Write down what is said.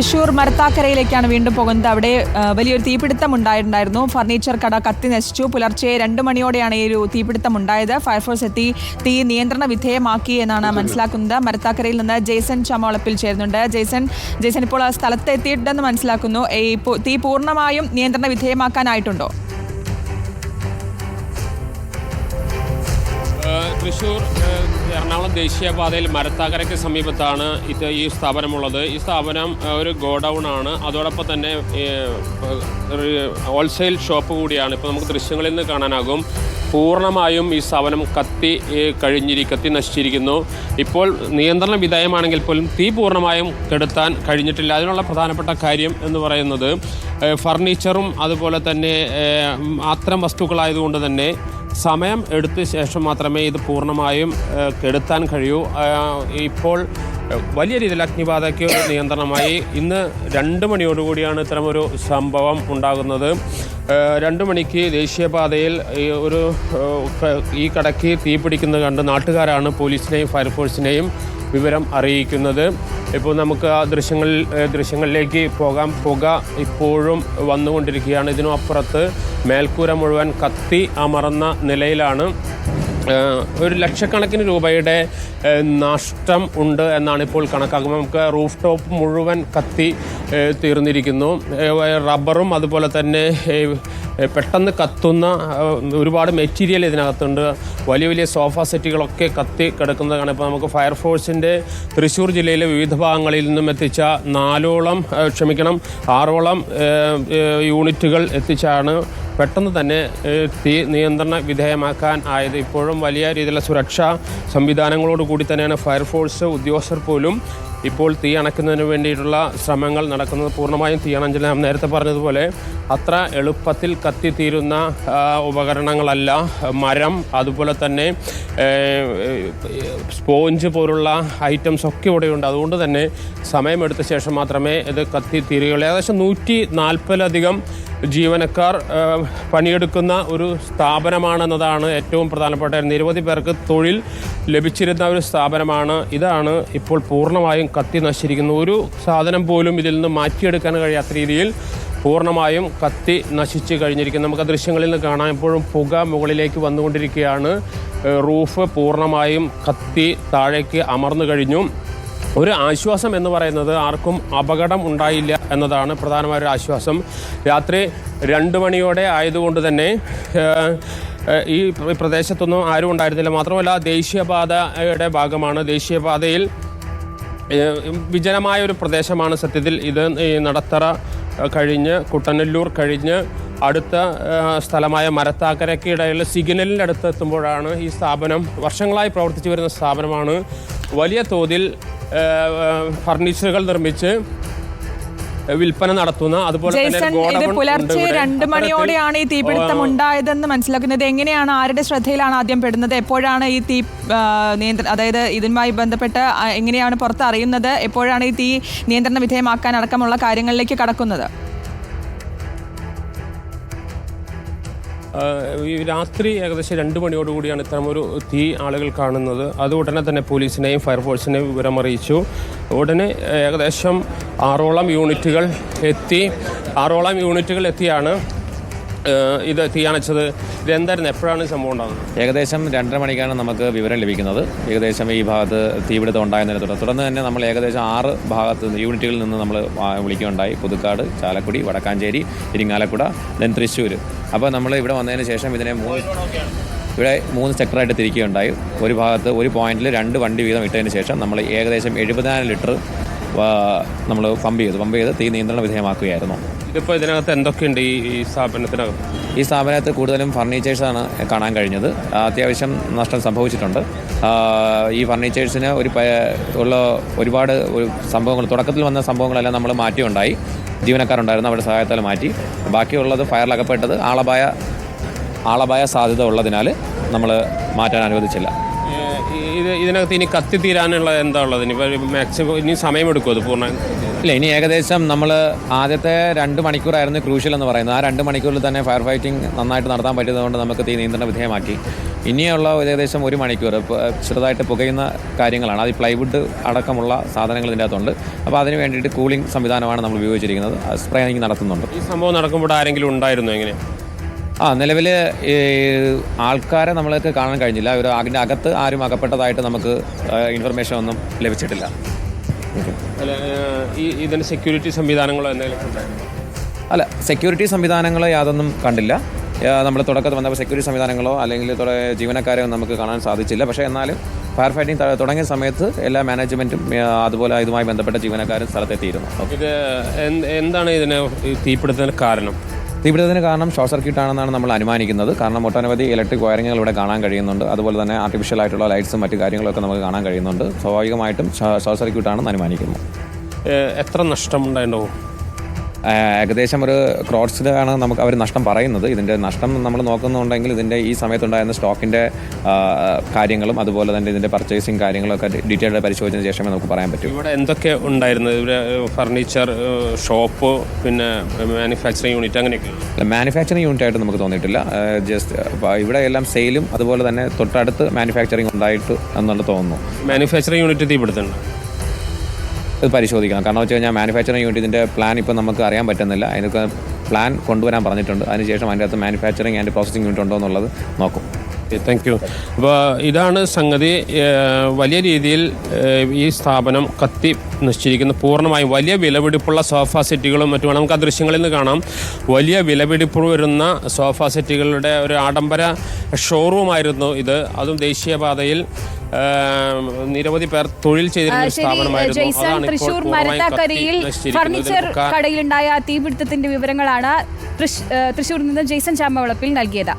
തൃശൂർ മരത്താക്കരയിലേക്കാണ് വീണ്ടും പോകുന്നത്. അവിടെ വലിയൊരു തീപിടുത്തം ഉണ്ടായിട്ടുണ്ടായിരുന്നു ഫർണിച്ചർ കട കത്തി നശിച്ചു. പുലർച്ചെ രണ്ട് മണിയോടെയാണ് ഈ ഒരു തീപിടുത്തം ഉണ്ടായത് ഫയർഫോഴ്സ് എത്തി. തീ നിയന്ത്രണ വിധേയമാക്കി എന്നാണ് മനസ്സിലാക്കുന്നത്. മരത്താക്കരയിൽ നിന്ന് ജെയ്സൺ ചമോളപ്പിൽ ചേരുന്നുണ്ട്. ജെയ്സൺ ജെയ്സൺ ഇപ്പോൾ ആ സ്ഥലത്ത് എത്തിയിട്ടുണ്ടെന്ന് മനസ്സിലാക്കുന്നു. ഈ തീ പൂർണമായും നിയന്ത്രണ വിധേയമാക്കാനായിട്ടുണ്ടോ? തൃശൂർ എറണാകുളം ദേശീയപാതയിൽ മരത്താക്കരയ്ക്ക് സമീപത്താണ് ഇത് ഈ സ്ഥാപനമുള്ളത്. ഈ സ്ഥാപനം ഒരു ഗോഡൗൺ ആണ് അതോടൊപ്പം തന്നെ ഹോൾസെയിൽ ഷോപ്പ് കൂടിയാണ്. ഇപ്പോൾ നമുക്ക് ദൃശ്യങ്ങളിൽ നിന്ന് കാണാനാകും. പൂർണമായും ഈ സ്ഥാപനം കത്തി കഴിഞ്ഞിരി കത്തി നശിച്ചിരിക്കുന്നു. ഇപ്പോൾ നിയന്ത്രണ വിധേയമാണെങ്കിൽ പോലും തീ പൂർണമായും കെടുത്താൻ കഴിഞ്ഞിട്ടില്ല. അതിനുള്ള പ്രധാനപ്പെട്ട കാര്യം എന്ന് പറയുന്നത് ഫർണിച്ചറും അതുപോലെ തന്നെ അത്തരം വസ്തുക്കളായതുകൊണ്ട് തന്നെ സമയം എടുത്ത ശേഷം മാത്രമേ ഇത് പൂർണമായും കെടുത്താൻ കഴിയൂ. ഇപ്പോൾ വലിയ രീതിയിൽ അഗ്നിബാധയ്ക്ക് നിയന്ത്രണമായി. ഇന്ന് രണ്ട് മണിയോടുകൂടിയാണ് ഇത്തരമൊരു സംഭവം ഉണ്ടാകുന്നത്. രണ്ട് മണിക്ക് ദേശീയപാതയിൽ ഒരു ഈ കടയ്ക്ക് തീ പിടിക്കുന്നത് കണ്ട് നാട്ടുകാരാണ് പോലീസിനെയും ഫയർഫോഴ്സിനെയും വിവരം അറിയിക്കുന്നത്. ഇപ്പോൾ നമുക്ക് ആ ദൃശ്യങ്ങളിൽ ദൃശ്യങ്ങളിലേക്ക് പോകാം. പുക ഇപ്പോഴും വന്നുകൊണ്ടിരിക്കുകയാണ്. ഇതിനും അപ്പുറത്ത് മേൽക്കൂര മുഴുവൻ കത്തി അമർന്ന നിലയിലാണ്. ഒരു ലക്ഷക്കണക്കിന് രൂപയുടെ നഷ്ടം ഉണ്ട് എന്നാണ് ഇപ്പോൾ കണക്കാക്കുന്നത്. നമുക്ക് റൂഫ് ടോപ്പ് മുഴുവൻ കത്തി തീർന്നിരിക്കുന്നു. റബ്ബറും അതുപോലെ തന്നെ പെട്ടെന്ന് കത്തുന്ന ഒരുപാട് മെറ്റീരിയൽ ഇതിനകത്തുണ്ട്. വലിയ വലിയ സോഫ സെറ്റുകളൊക്കെ കത്തി കിടക്കുന്നതാണ്. ഇപ്പോൾ നമുക്ക് ഫയർഫോഴ്സിന്റെ തൃശ്ശൂർ ജില്ലയിലെ വിവിധ ഭാഗങ്ങളിൽ നിന്നും എത്തിച്ച നാലോളം ക്ഷമിക്കണം ആറോളം യൂണിറ്റുകൾ എത്തിച്ചാണ് പെട്ടെന്ന് തന്നെ തീ നിയന്ത്രണ വിധേയമാക്കാൻ ആയത്. ഇപ്പോഴും വലിയ രീതിയിലുള്ള സുരക്ഷാ സംവിധാനങ്ങളോട് കൂടി തന്നെയാണ് ഫയർഫോഴ്സ് ഉദ്യോഗസ്ഥർ പോലും ഇപ്പോൾ തീ അണയ്ക്കുന്നതിന് വേണ്ടിയിട്ടുള്ള ശ്രമങ്ങൾ നടക്കുന്നത് പൂർണമായും തീ അണഞ്ചില്ല നാം നേരത്തെ പറഞ്ഞതുപോലെ അത്ര എളുപ്പത്തിൽ കത്തിത്തീരുന്ന ഉപകരണങ്ങളല്ല. മരം അതുപോലെ തന്നെ സ്പോഞ്ച് പോലുള്ള ഐറ്റംസ് ഒക്കെ ഇവിടെയുണ്ട്. അതുകൊണ്ട് തന്നെ സമയമെടുത്ത ശേഷം മാത്രമേ ഇത് കത്തിത്തീരുകയുള്ളൂ. ഏകദേശം നൂറ്റി നാൽപ്പതിലധികം ജീവനക്കാർ പണിയെടുക്കുന്ന ഒരു സ്ഥാപനമാണെന്നതാണ് ഏറ്റവും പ്രധാനപ്പെട്ട നിരവധി പേർക്ക് തൊഴിൽ ലഭിച്ചിരുന്ന ഒരു സ്ഥാപനമാണ്. ഇതാണ് ഇപ്പോൾ പൂർണമായും കത്തി നശിച്ചിരിക്കുന്നത് ഒരു സാധനം പോലും ഇതിൽ നിന്ന് മാറ്റിയെടുക്കാൻ കഴിയാത്ത രീതിയിൽ പൂർണമായും കത്തി നശിച്ച് കഴിഞ്ഞിരിക്കുന്നു. നമുക്ക് ദൃശ്യങ്ങളിൽ നിന്ന് കാണാം. എപ്പോഴും പുക മുകളിലേക്ക് വന്നുകൊണ്ടിരിക്കുകയാണ്. റൂഫ് പൂർണമായും കത്തി താഴേക്ക് അമർന്നു കഴിഞ്ഞു. ഒരു ആശ്വാസം എന്ന് പറയുന്നത് ആർക്കും അപകടം ഉണ്ടായില്ല എന്നതാണ് പ്രധാനമായ ഒരു ആശ്വാസം. രാത്രി രണ്ട് മണിയോടെ ആയതുകൊണ്ട് തന്നെ ഈ പ്രദേശത്തൊന്നും ആരും ഉണ്ടായിരുന്നില്ല. മാത്രമല്ല ദേശീയപാതയുടെ ഭാഗമാണ്. ദേശീയപാതയിൽ വിജനമായ ഒരു പ്രദേശമാണ് സത്യത്തിൽ ഇത്. നടത്തറ കഴിഞ്ഞ് കുട്ടനല്ലൂർ കഴിഞ്ഞ് അടുത്ത സ്ഥലമായ മരത്താക്കരയ്ക്ക് ഇടയിൽ സിഗ്നലിന്റെ അടുത്ത് എത്തുമ്പോഴാണ് ഈ സ്ഥാപനം വർഷങ്ങളായി പ്രവർത്തിച്ചു വരുന്ന സ്ഥാപനമാണ്. വലിയ തോതിൽ ഫർണിച്ചറുകൾ നിർമ്മിച്ച് വിൽപ്പന നടത്തുന്ന അതുപോലെ തന്നെ ഇത് പുലർച്ചെ രണ്ട് മണിയോടെയാണ് ഈ തീപിടുത്തം ഉണ്ടായതെന്ന് മനസ്സിലാക്കുന്നത്. എങ്ങനെയാണ് ആരുടെ ശ്രദ്ധയിലാണ് ആദ്യം പെടുന്നത്? എപ്പോഴാണ് ഈ തീ നിയന്ത്ര അതായത് ഇതുമായി ബന്ധപ്പെട്ട് എങ്ങനെയാണ് പുറത്ത് അറിയുന്നത് എപ്പോഴാണ് ഈ തീ നിയന്ത്രണ വിധേയമാക്കാൻ അടക്കമുള്ള കാര്യങ്ങളിലേക്ക് കടക്കുന്നത്? ഈ രാത്രി ഏകദേശം രണ്ട് മണിയോടുകൂടിയാണ് ഇത്തരമൊരു തീ ആളുകൾ കാണുന്നത്. അത് ഉടനെ തന്നെ പോലീസിനെയും ഫയർഫോഴ്സിനെയും വിവരം അറിയിച്ചു. ഉടനെ ഏകദേശം ആറോളം യൂണിറ്റുകൾ എത്തി ആറോളം യൂണിറ്റുകൾ എത്തിയാണ് ഇത് തീയണച്ചത് ഇതെന്തായിരുന്നു എപ്പോഴാണ് സംഭവം ഉണ്ടാകുന്നത്? ഏകദേശം രണ്ടര മണിക്കാണ് നമുക്ക് വിവരം ലഭിക്കുന്നത്. ഏകദേശം ഈ ഭാഗത്ത് തീപിടുത്തം ഉണ്ടായതിനെ തുടർന്ന്. തുടർന്ന് തന്നെ നമ്മൾ ഏകദേശം ആറ് ഭാഗത്ത് യൂണിറ്റുകളിൽ നിന്ന് നമ്മൾ വിളിക്കുകയുണ്ടായി. പുതുക്കാട് ചാലക്കുടി വടക്കാഞ്ചേരി ഇരിങ്ങാലക്കുട ദെൻ തൃശ്ശൂർ അപ്പോൾ നമ്മൾ ഇവിടെ വന്നതിന് ശേഷം ഇതിനെ ഇവിടെ മൂന്ന് സെക്ടറായിട്ട് തിരിക്കുകയുണ്ടായി. ഒരു ഭാഗത്ത് ഒരു പോയിന്റിൽ രണ്ട് വണ്ടി വീതം ഇട്ടതിന് ശേഷം നമ്മൾ ഏകദേശം എഴുപതിനായിരം ലിറ്റർ നമ്മൾ പമ്പ് ചെയ്തു. പമ്പ് ചെയ്ത് തീ നിയന്ത്രണ വിധേയമാക്കുകയായിരുന്നു. ഇതിപ്പോൾ ഇതിനകത്ത് എന്തൊക്കെയുണ്ട് ഈ ഈ സ്ഥാപനത്തിനകത്ത്? ഈ സ്ഥാപനത്ത് കൂടുതലും ഫർണിച്ചേഴ്സാണ് കാണാൻ കഴിഞ്ഞത്. അത്യാവശ്യം നഷ്ടം സംഭവിച്ചിട്ടുണ്ട്. ഈ ഫർണിച്ചേഴ്സിന് ഒരു ഉള്ള ഒരുപാട് ഒരു സംഭവങ്ങൾ തുടക്കത്തിൽ വന്ന സംഭവങ്ങളെല്ലാം നമ്മൾ മാറ്റിയുണ്ടായി. ജീവനക്കാരുണ്ടായിരുന്നു അവരുടെ സഹായത്താൽ മാറ്റി. ബാക്കിയുള്ളത് ഫയറിലകപ്പെട്ടത് ആളപായ ആളപായ സാധ്യത ഉള്ളതിനാൽ നമ്മൾ മാറ്റാൻ അനുവദിച്ചില്ല. ഇത് ഇതിനകത്ത് ഇനി കത്തി തീരാനുള്ള എന്താ ഉള്ളത്? ഇനി മാക്സിമം ഇനി സമയമെടുക്കും അത് പൂർണ ഇല്ല ഇനി ഏകദേശം നമ്മൾ ആദ്യത്തെ രണ്ട് മണിക്കൂറായിരുന്നു ക്രൂഷ്യൽ എന്ന് പറയുന്നത്. ആ രണ്ട് മണിക്കൂറിൽ തന്നെ ഫയർ ഫൈറ്റിംഗ് നന്നായിട്ട് നടത്താൻ പറ്റിയതുകൊണ്ട് നമുക്ക് തീ നിയന്ത്രണ വിധേയമാക്കി. ഇനിയുള്ള ഏകദേശം ഒരു മണിക്കൂർ ചെറുതായിട്ട് പുകയുന്ന കാര്യങ്ങളാണ്. അത് പ്ലൈവുഡ് അടക്കമുള്ള സാധനങ്ങൾ ഇതിന്റെ അകത്തുണ്ട്. അപ്പോൾ അതിന് വേണ്ടിയിട്ട് കൂളിംഗ് സംവിധാനമാണ് നമ്മൾ ഉപയോഗിച്ചിരിക്കുന്നത്. സ്പ്രേയിങ് നടത്തുന്നുണ്ട്. ഈ സംഭവം നടക്കുമ്പോൾ ആരെങ്കിലും ഉണ്ടായിരുന്നു എങ്ങനെ? ആ നിലവിൽ ആൾക്കാരെ നമ്മൾക്ക് കാണാൻ കഴിഞ്ഞില്ല. ഒരു അതിന്റെ അകത്ത് ആരും അകപ്പെട്ടതായിട്ട് നമുക്ക് ഇൻഫർമേഷൻ ഒന്നും ലഭിച്ചിട്ടില്ല. അല്ല ഈ ഇതിന് സെക്യൂരിറ്റി സംവിധാനങ്ങളോ എന്തെങ്കിലും ഉണ്ടായിരുന്നോ? അല്ല സെക്യൂരിറ്റി സംവിധാനങ്ങളോ യാതൊന്നും കണ്ടില്ല. നമ്മൾ തുടക്കത്തിൽ വന്നപ്പോൾ സെക്യൂരിറ്റി സംവിധാനങ്ങളോ അല്ലെങ്കിൽ ജീവനക്കാരെ ജീവനക്കാരെയോ നമുക്ക് കാണാൻ സാധിച്ചില്ല. പക്ഷേ എന്നാലും ഫയർ ഫൈറ്റിംഗ് തുടങ്ങിയ സമയത്ത് എല്ലാ മാനേജ്മെന്റും അതുപോലെ ഇതുമായി ബന്ധപ്പെട്ട ജീവനക്കാരും സ്ഥലത്തെത്തിയിരുന്നു. ഇത് എന്താണ് ഇതിന് തീപിടുത്തത്തിന് കാരണം? തീപിടുത്തത്തിന് കാരണം ഷോർട്ട് സർക്യൂട്ട് ആണെന്നാണ് നമ്മൾ അനുമാനിക്കുന്നത്. കാരണം ഒട്ടനവധി ഇലക്ട്രിക് വയറിങ്ങുകൾ ഇവിടെ കാണാൻ കഴിയുന്നുണ്ട്. അതുപോലെ തന്നെ ആർട്ടിഫിഷ്യൽ ആയിട്ടുള്ള ലൈറ്റ്സും മറ്റു കാര്യങ്ങളൊക്കെ നമുക്ക് കാണാൻ കഴിയുന്നുണ്ട്. സ്വാഭാവികമായിട്ടും ഷോർട്ട് സർക്യൂട്ട് ആണെന്ന് അനുമാനിക്കുന്നു എത്ര നഷ്ടമുണ്ടായിട്ടുണ്ടാവും? ഏകദേശം ഒരു ക്രോഡ്സിലാണ് നമുക്ക് അവർ നഷ്ടം പറയുന്നത്. ഇതിന്റെ നഷ്ടം നമ്മൾ നോക്കുന്നുണ്ടെങ്കിൽ ഇതിന്റെ ഈ സമയത്തുണ്ടായിരുന്ന സ്റ്റോക്കിന്റെ കാര്യങ്ങളും അതുപോലെ തന്നെ ഇതിന്റെ പർച്ചേസിങ് കാര്യങ്ങളൊക്കെ ഡീറ്റെയിൽഡ് പരിശോധിച്ചതിന് ശേഷമേ നമുക്ക് പറയാൻ പറ്റൂ. ഇവിടെ എന്തൊക്കെ ഉണ്ടായിരുന്നത്? ഇവിടെ ഫർണിച്ചർ ഷോപ്പ് പിന്നെ മാനുഫാക്ചറിങ് യൂണിറ്റ് അങ്ങനെയൊക്കെ? മാനുഫാക്ചറിങ് യൂണിറ്റ് ആയിട്ട് നമുക്ക് തോന്നിയിട്ടില്ല. ജസ്റ്റ് ഇവിടെ എല്ലാം സെയിലും അതുപോലെ തന്നെ തൊട്ടടുത്ത് മാനുഫാക്ചറിങ് ഉണ്ടായിട്ട് എന്നുള്ളത് തോന്നുന്നു. മാനുഫാക്ചറിങ് യൂണിറ്റ് തീപിടുത്തുണ്ട് ഇത് പരിശോധിക്കണം. കാരണം വെച്ച് കഴിഞ്ഞാൽ മാനുഫാക്ചറിങ് യൂണിറ്റ് ഇതിന്റെ പ്ലാൻ ഇപ്പോൾ നമുക്ക് അറിയാൻ പറ്റുന്നില്ല. അതിനൊക്കെ പ്ലാൻ കൊണ്ടുവരാൻ പറഞ്ഞിട്ടുണ്ട്. അതിനുശേഷം അതിന്റെ അകത്ത് മാനുഫാക്ചറിങ് ആൻഡ് പ്രോസസ്സിംഗ് യൂണിറ്റ് ഉണ്ടോ എന്നുള്ളത് നോക്കും. താങ്ക് യു അപ്പോൾ ഇതാണ് സംഗതി. വലിയ രീതിയിൽ ഈ സ്ഥാപനം കത്തി നിശ്ചയിക്കുന്ന പൂർണമായും വലിയ വിലപിടിപ്പുള്ള സോഫ സെറ്റുകളും മറ്റും നമുക്ക് ആ ദൃശ്യങ്ങളിൽ നിന്ന് കാണാം. വലിയ വിലപിടിപ്പ് വരുന്ന സോഫ സെറ്റുകളുടെ ഒരു ആഡംബര ഷോറൂമായിരുന്നു ഇത്. അതും ദേശീയപാതയിൽ നിരവധി പേർ തൊഴിൽ ചെയ്തിരുന്ന തൃശൂർ മരത്താക്കരയിൽ ഫർണിച്ചർ കടയിലുണ്ടായ തീപിടുത്തത്തിന്റെ വിവരങ്ങളാണ് തൃശൂരിൽ നിന്ന് ജെയ്സൺ ചാമ്പവളപ്പിൽ നൽകിയത്.